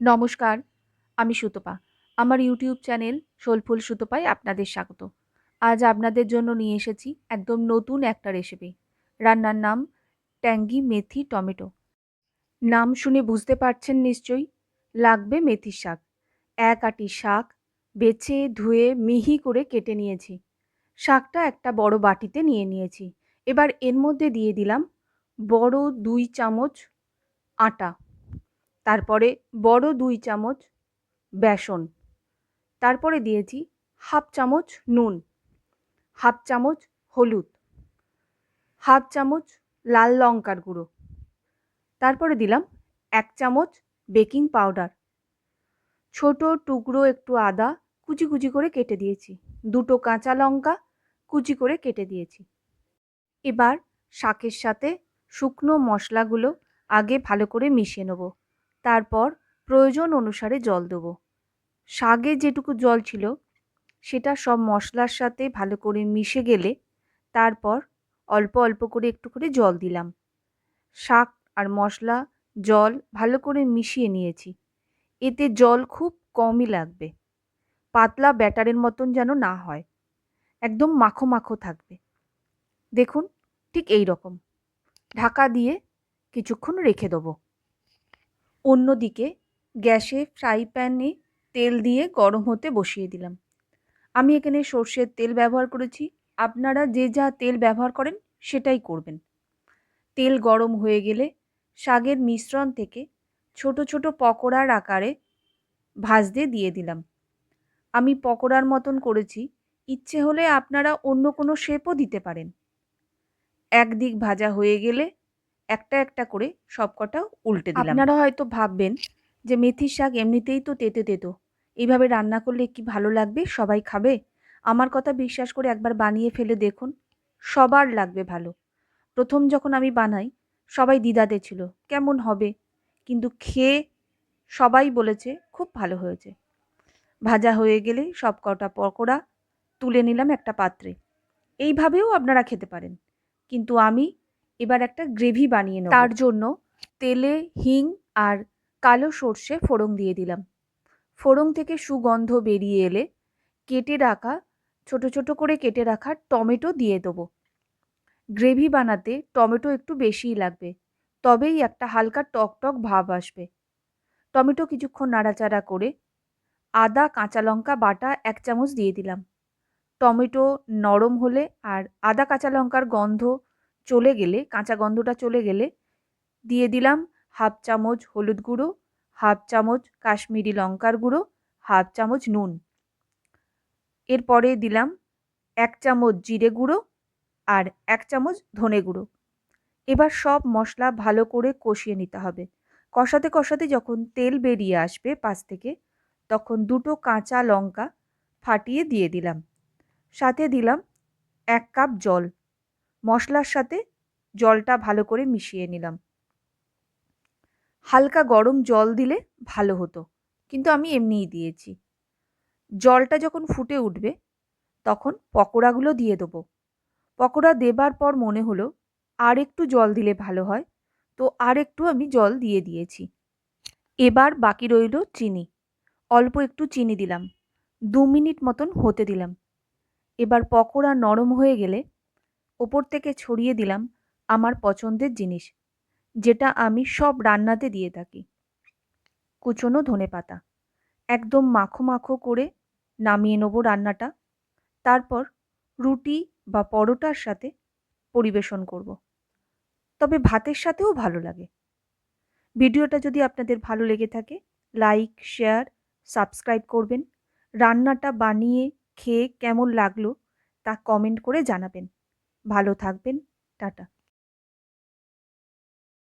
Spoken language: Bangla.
নমস্কার, আমি সুতপা। আমার ইউটিউব চ্যানেল সোলফুল সুতপায় আপনাদের স্বাগত। আজ আপনাদের জন্য নিয়ে এসেছি একদম নতুন একটা রেসিপি রান্নার নাম ট্যাঙ্গি মেথি টমেটো। নাম শুনে বুঝতে পারছেন নিশ্চয়ই? লাগবে মেথির শাক। এক আটি শাক বেছে, ধুয়ে, মিহি করে কেটে নিয়েছি। শাকটা একটা বড় বাটিতে নিয়ে নিয়েছি। এবার এর মধ্যে দিয়ে দিলাম বড় দুই চামচ আটা। তারপরে বড় দুই চামচ বেসন। তারপরে দিয়েছি হাফ চামচ নুন, হাফ চামচ হলুদ, হাফ চামচ লাল লঙ্কার গুঁড়ো। তারপরে দিলাম এক চামচ বেকিং পাউডার। ছোট টুকরো একটু আদা কুচি কুচি করে কেটে দিয়েছি। দুটো কাঁচা লঙ্কা কুচি করে কেটে দিয়েছি। এবার শাকের সাথে শুকনো মশলাগুলো আগে ভালো করে মিশিয়ে নেব। তারপর প্রয়োজন অনুসারে জল দেবো। শাগে যেটুকু জল ছিল, সেটা সব মশলার সাথে ভালো করে মিশে গেলে তারপর অল্প অল্প করে একটু করে জল দিলাম। শাক আর মশলা, জল ভালো করে মিশিয়ে নিয়েছি। এতে জল খুব কমই লাগবে। পাতলা ব্যাটারের মতন যেন না হয়। একদম মাখো মাখো থাকবে। দেখুন, ঠিক এই রকম। ঢাকা দিয়ে কিছুক্ষণ রেখে দেবো। অন্যদিকে গ্যাসে ফ্রাই প্যানে তেল দিয়ে গরম হতে বসিয়ে দিলাম। আমি এখানে সর্ষের তেল ব্যবহার করেছি। আপনারা যে যা তেল ব্যবহার করেন সেটাই করবেন। তেল গরম হয়ে গেলে শাকের মিশ্রণ থেকে ছোট ছোট পকোড়ার আকারে ভাজতে দিয়ে দিলাম। আমি পকোড়ার মতন করেছি। ইচ্ছে হলে আপনারা অন্য কোনো শেপও দিতে পারেন। একদিক ভাজা হয়ে গেলে একটা একটা করে সবকটা উল্টে দিলাম। আপনারা হয়তো ভাববেন যে মেথির শাক এমনিতেই তো তেতো তেতো। এইভাবে রান্না করলে কি ভালো লাগবে? সবাই খাবে? আমার কথা বিশ্বাস করে একবার বানিয়ে ফেলে দেখুন, সবার লাগবে ভালো। প্রথম যখন আমি বানাই, সবাই দ্বিধাতে ছিল, কেমন হবে? কিন্তু খেয়ে সবাই বলেছে, খুব ভালো হয়েছে। ভাজা হয়ে গেলে সব কটা পকোড়া তুলে নিলাম একটা পাত্রে। এইভাবেও আপনারা খেতে পারেন। কিন্তু আমি এবার একটা গ্রেভি বানিয়ে নেব। তার জন্য তেলে হিং আর কালো সর্ষে ফোড়ন দিয়ে দিলাম। ফোড়ন থেকে সুগন্ধ বেরিয়ে এলে কেটে রাখা, ছোট ছোট করে কেটে রাখা টমেটো দিয়ে দেবো। গ্রেভি বানাতে টমেটো একটু বেশিই লাগবে, তবেই একটা হালকা টক টক ভাব আসবে। টমেটো কিছুক্ষণ নাড়াচাড়া করে আদা, কাঁচা লঙ্কা বাটা এক চামচ দিয়ে দিলাম। টমেটো নরম হলে আর আদা, কাঁচা লঙ্কার গন্ধ চলে গেলে, কাঁচা গন্ধটা চলে গেলে, দিয়ে দিলাম হাফ চামচ হলুদ গুঁড়ো, হাফ চামচ কাশ্মীরি লঙ্কার গুঁড়ো, হাফ চামচ নুন। এরপরে দিলাম এক চামচ জিরে গুঁড়ো আর এক চামচ ধনে গুঁড়ো। এবার সব মশলা ভালো করে কষিয়ে নিতে হবে। কষাতে কষাতে যখন তেল বেরিয়ে আসবে পাশ থেকে, তখন দুটো কাঁচা লঙ্কা ফাটিয়ে দিয়ে দিলাম। সাথে দিলাম এক কাপ জল। মশলার সাথে জলটা ভালো করে মিশিয়ে নিলাম। হালকা গরম জল দিলে ভালো হতো, কিন্তু আমি এমনিই দিয়েছি। জলটা যখন ফুটে উঠবে, তখন পকোড়াগুলো দিয়ে দেবো। পকোড়া দেবার পর মনে হলো, আর একটু জল দিলে ভালো হয়, তো আর একটু আমি জল দিয়ে দিয়েছি। এবার বাকি রইল চিনি। অল্প একটু চিনি দিলাম, দু মিনিট মতন হতে দিলাম। এবার পকোড়া নরম হয়ে গেলে ওপর থেকে ছড়িয়ে দিলাম আমার পছন্দের জিনিস, যেটা আমি সব রান্নাতে দিয়ে থাকি। কুচনো ধনে পাতা। একদম মাখো মাখো করে নামিয়ে নেব রান্নাটা। তারপর রুটি বা পরোটার সাথে পরিবেশন করব। তবে ভাতের সাথেও ভালো লাগে। ভিডিওটা যদি আপনাদের ভালো লেগে থাকে, লাইক, শেয়ার, সাবস্ক্রাইব করবেন। রান্নাটা বানিয়ে খেয়ে কেমন লাগল তা কমেন্ট করে জানাবেন। ভালো থাকবেন টাটা।